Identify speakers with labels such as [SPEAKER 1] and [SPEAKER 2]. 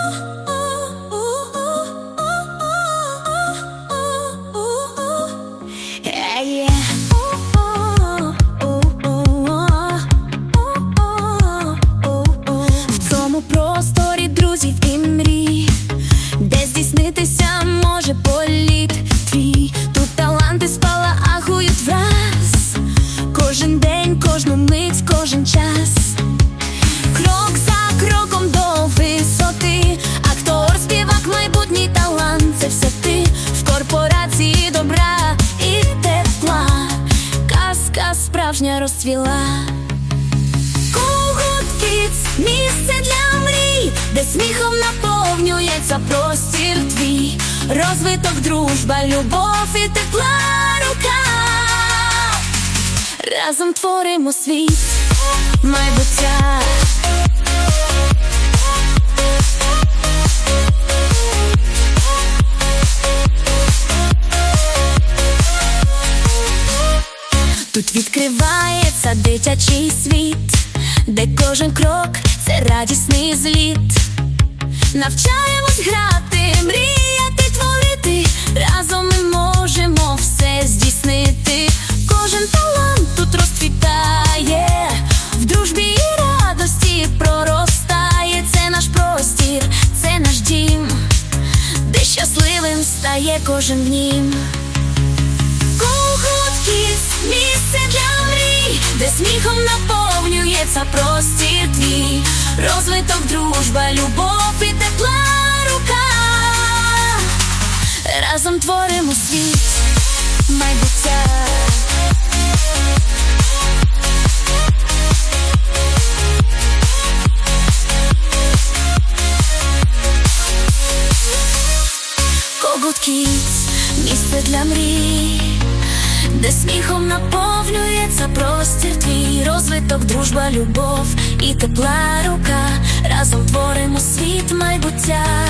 [SPEAKER 1] В справжня розцвіла. Kids – місце для мрій, де сміхом наповнюється простір твій, розвиток, дружба, любов і тепла рука. Разом творимо світ, майбуття. Тут відкривається дитячий світ, де кожен крок це радісний зліт. Навчаємось грати, мріяти, творити. Разом ми можемо все здійснити. Кожен талант тут розквітає, в дружбі і радості проростає. Це наш простір, це наш дім, де щасливим стає кожен в нім. Сміхом наповнюється простір твій, розвиток, дружба, любов і тепла рука. Разом творимо світ, майбуття. Когут Kids – місце для мрій, де сміхом наповнюється простір твій, розвиток, дружба, любов і тепла рука. Разом творимо світ майбуття.